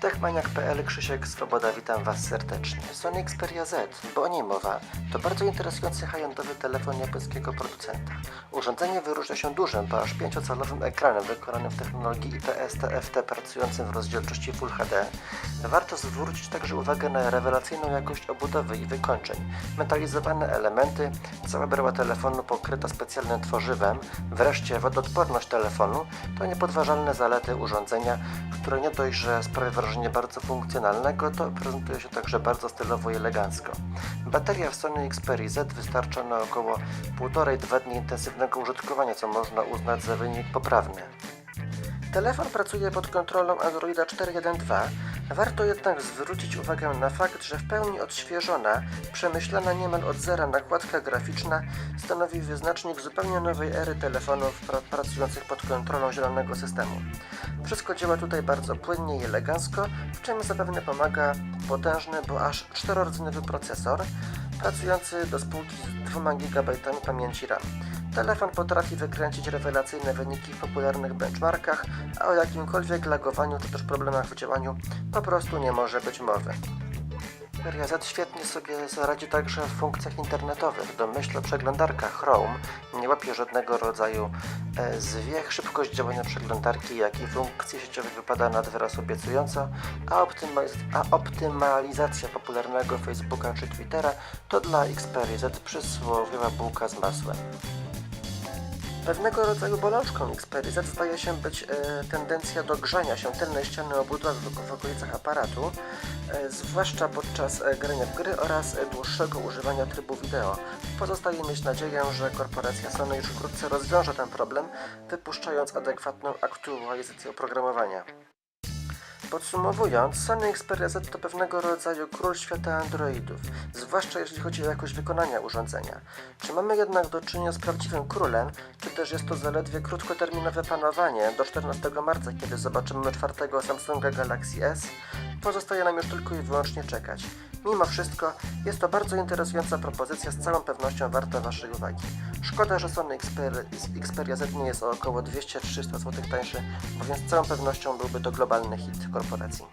Techmaniak.pl Krzysiek Swoboda, witam Was serdecznie. Sony Xperia Z, bo o niej mowa, to bardzo interesujący high-endowy telefon japońskiego producenta. Urządzenie wyróżnia się dużym, bo aż 5-calowym ekranem wykonanym w technologii IPS TFT pracującym w rozdzielczości Full HD. Warto zwrócić także uwagę na rewelacyjną jakość obudowy i wykończeń. Metalizowane elementy, cała bryła telefonu pokryta specjalnym tworzywem, wreszcie wodoodporność telefonu to niepodważalne zalety urządzenia, które nie dość, że sprawia wrażenie bardzo funkcjonalnego, to prezentuje się także bardzo stylowo i elegancko. Bateria w Sony Xperia Z wystarcza na około 1,5-2 dni intensywnego użytkowania, co można uznać za wynik poprawny. Telefon pracuje pod kontrolą Androida 4.1.2. Warto jednak zwrócić uwagę na fakt, że w pełni odświeżona, przemyślana niemal od zera nakładka graficzna stanowi wyznacznik zupełnie nowej ery telefonów pra- pracujących pod kontrolą zielonego systemu. Wszystko działa tutaj bardzo płynnie i elegancko, w czym zapewne pomaga potężny, bo aż czterordzeniowy procesor, pracujący do spółki z 2 GB pamięci RAM. Telefon potrafi wykręcić rewelacyjne wyniki w popularnych benchmarkach, a o jakimkolwiek lagowaniu czy też problemach w działaniu po prostu nie może być mowy. Xperia Z świetnie sobie zaradzi także w funkcjach internetowych. W domyśle przeglądarka Chrome nie łapie żadnego rodzaju e, zwiech. Szybkość działania przeglądarki, jak i funkcji sieciowych wypada nad wyraz obiecująco, a, optymaliz- a optymalizacja popularnego Facebooka czy Twittera to dla Xperia Z przysłowiowa bułka z masłem. Pewnego rodzaju bolączką Xperia Z zdaje się być e, tendencja do grzania się tylnej ściany obudowy w, w okolicach aparatu, e, zwłaszcza podczas e, grania w gry oraz e, dłuższego używania trybu wideo. Pozostaje mieć nadzieję, że korporacja Sony już wkrótce rozwiąże ten problem, wypuszczając adekwatną aktualizację oprogramowania. Podsumowując, Sony Xperia Z to pewnego rodzaju król świata Androidów, zwłaszcza jeśli chodzi o jakość wykonania urządzenia. Czy mamy jednak do czynienia z prawdziwym królem, czy też jest to zaledwie krótkoterminowe panowanie do 14 marca, kiedy zobaczymy czwartego Samsunga Galaxy S? Pozostaje nam już tylko i wyłącznie czekać. Mimo wszystko jest to bardzo interesująca propozycja, z całą pewnością warta Waszej uwagi. Szkoda, że Sony Xperia, Z nie jest o około 200-300 zł tańszy, bowiem z całą pewnością byłby to globalny hit korporacji.